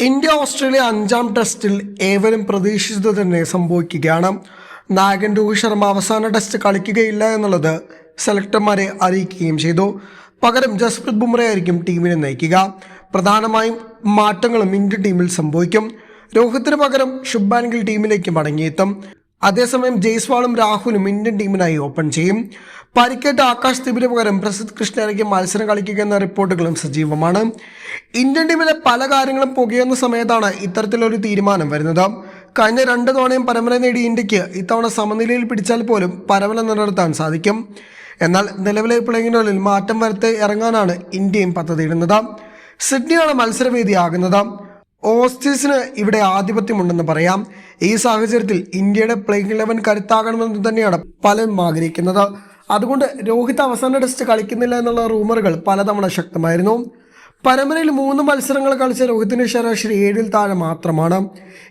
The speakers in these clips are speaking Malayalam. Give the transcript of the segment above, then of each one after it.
ഇന്ത്യ ഓസ്ട്രേലിയ അഞ്ചാം ടെസ്റ്റിൽ ഏവരും പ്രതീക്ഷിച്ചത് തന്നെ സംഭവിക്കുകയാണ്. നായകൻ രോഹിത് ശർമ്മ അവസാന ടെസ്റ്റ് കളിക്കുകയില്ല എന്നുള്ളത് സെലക്ടർമാരെ അറിയിക്കുകയും ചെയ്തു. പകരം ജസ്പ്രീത് ബുംറ ആയിരിക്കും ടീമിനെ നയിക്കുക. പ്രധാനമായും മാറ്റങ്ങളും ഇന്ത്യൻ ടീമിൽ സംഭവിക്കും. രോഹിത്തിന് പകരം ശുഭാൻ ഗിൽ ടീമിലേക്ക് മടങ്ങിയെത്തും. അതേസമയം ജയ്സ്വാളും രാഹുലും ഇന്ത്യൻ ടീമിനായി ഓപ്പൺ ചെയ്യും. പരിക്കേറ്റ ആകാശ് ദീപിന് പകരം പ്രസിദ്ധ് കൃഷ്ണയ്ക്ക് മത്സരം കളിക്കുക എന്ന റിപ്പോർട്ടുകളും സജീവമാണ്. ഇന്ത്യൻ ടീമിലെ പല കാര്യങ്ങളും പുകയുന്ന സമയത്താണ് ഇത്തരത്തിലൊരു തീരുമാനം വരുന്നത്. കഴിഞ്ഞ രണ്ട് തവണയും പരമ്പര നേടി ഇന്ത്യയ്ക്ക് ഇത്തവണ സമനിലയിൽ പിടിച്ചാൽ പോലും പരമ്പര നിലനിർത്താൻ സാധിക്കും. എന്നാൽ നിലവിലെ പ്ലേയിങ്ങിനുള്ളിൽ മാറ്റം വരുത്തി ഇറങ്ങാനാണ് ഇന്ത്യയും പദ്ധതിയിടുന്നത്. സിഡ്നിയാണ് മത്സരവേദിയാകുന്നത്. ഓസ്റ്റീസിന് ഇവിടെ ആധിപത്യമുണ്ടെന്ന് പറയാം. ഈ സാഹചര്യത്തിൽ ഇന്ത്യയുടെ പ്ലേയിങ് ഇലവൻ കരുത്താകണമെന്ന് തന്നെയാണ് പലരും ആഗ്രഹിക്കുന്നത്. അതുകൊണ്ട് രോഹിത് അവസാന ടെസ്റ്റ് കളിക്കുന്നില്ല എന്നുള്ള റൂമറുകൾ പലതവണ ശക്തമായിരുന്നു. പരമ്പരയിൽ മൂന്ന് മത്സരങ്ങൾ കളിച്ച രോഹിത്തിന് ശരാശരി ഏഴിൽ താഴെ മാത്രമാണ്.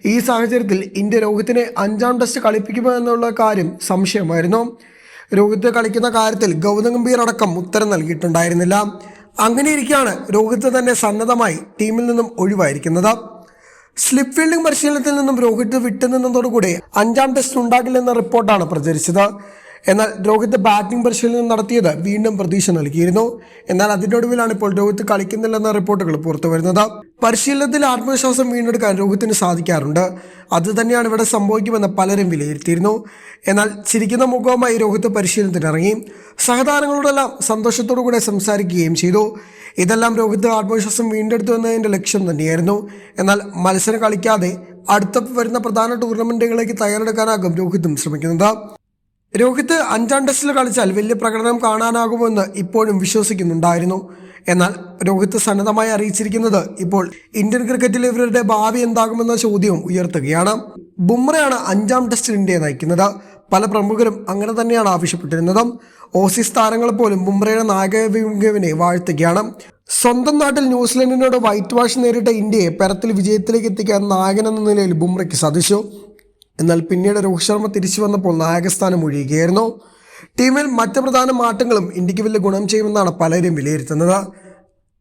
ഈ സാഹചര്യത്തിൽ ഇന്ത്യ രോഹിത്തിനെ അഞ്ചാം ടെസ്റ്റ് കളിപ്പിക്കുമോ എന്നുള്ള കാര്യം സംശയമായിരുന്നു. രോഹിത് കളിക്കുന്ന കാര്യത്തിൽ ഗൗതം ഗംഭീർ അടക്കം ഉത്തരം നൽകിയിട്ടുണ്ടായിരുന്നില്ല. അങ്ങനെയിരിക്കെയാണ് രോഹിത് തന്നെ സന്നദ്ധമായി ടീമിൽ നിന്നും ഒഴിവായിരിക്കുന്നത്. സ്ലിപ്പ് ഫീൽഡിംഗ് പരിശീലനത്തിൽ നിന്നും രോഹിത് വിട്ടുനിന്നതോടുകൂടി അഞ്ചാം ടെസ്റ്റ് ഉണ്ടാകില്ലെന്ന റിപ്പോർട്ടാണ് പ്രചരിച്ചത്. എന്നാൽ രോഹിത് ബാറ്റിംഗ് പരിശീലനം നടത്തിയത് വീണ്ടും പ്രതീക്ഷ നൽകിയിരുന്നു. എന്നാൽ അതിനൊടുവിലാണ് ഇപ്പോൾ രോഹിത് കളിക്കുന്നില്ലെന്ന റിപ്പോർട്ടുകൾ പുറത്തു വരുന്നത്. പരിശീലനത്തിൽ ആത്മവിശ്വാസം വീണ്ടെടുക്കാൻ രോഹിത്തിന് സാധിക്കാറുണ്ട്. അത് തന്നെയാണ് ഇവിടെ സംഭവിക്കുമെന്ന് പലരും വിലയിരുത്തിയിരുന്നു. എന്നാൽ ചിരിക്കുന്ന മുഖവുമായി രോഹിത് പരിശീലനത്തിനിറങ്ങി. സഹതാരങ്ങളോടെല്ലാം സന്തോഷത്തോടു കൂടെ സംസാരിക്കുകയും ചെയ്തു. ഇതെല്ലാം രോഹിത് ആത്മവിശ്വാസം വീണ്ടെടുത്തു എന്നതിന്റെ ലക്ഷ്യം തന്നെയായിരുന്നു. എന്നാൽ മത്സരം കളിക്കാതെ അടുത്ത വരുന്ന പ്രധാന ടൂർണമെന്റുകളിലേക്ക് തയ്യാറെടുക്കാനാകും രോഹിതും ശ്രമിക്കുന്നത്. രോഹിത് അഞ്ചാം ടെസ്റ്റിൽ കളിച്ചാൽ വലിയ പ്രകടനം കാണാനാകുമെന്ന് ഇപ്പോഴും വിശ്വസിക്കുന്നുണ്ടായിരുന്നു. എന്നാൽ രോഹിത് സന്നദ്ധമായി അറിയിച്ചിരിക്കുന്നത് ഇപ്പോൾ ഇന്ത്യൻ ക്രിക്കറ്റിൽ ഇവരുടെ ഭാവി എന്താകുമെന്ന ചോദ്യവും ഉയർത്തുകയാണ്. ബുംറയാണ് അഞ്ചാം ടെസ്റ്റിൽ ഇന്ത്യയെ നയിക്കുന്നത്. പല പ്രമുഖരും അങ്ങനെ തന്നെയാണ് ആവശ്യപ്പെട്ടിരുന്നത്. ഓസീസ് താരങ്ങൾ പോലും ബുംറയുടെ നായകവിനെ വാഴ്ത്തുകയാണ്. സ്വന്തം നാട്ടിൽ ന്യൂസിലൻഡിനോട് വൈറ്റ് വാഷ് നേരിട്ട ഇന്ത്യയെ പരത്തിൽ വിജയത്തിലേക്ക് എത്തിക്കാൻ നായകൻ എന്ന നിലയിൽ ബുംറയ്ക്ക് സാധിച്ചു. എന്നാൽ പിന്നീട് രോഹിത് ശർമ്മ തിരിച്ചു വന്നപ്പോൾ നായകസ്ഥാനം ഒഴിയുകയായിരുന്നു. ടീമിൽ മറ്റ് പ്രധാന മാറ്റങ്ങളും ഇന്ത്യയ്ക്ക് വലിയ ഗുണം ചെയ്യുമെന്നാണ് പലരും വിലയിരുത്തുന്നത്.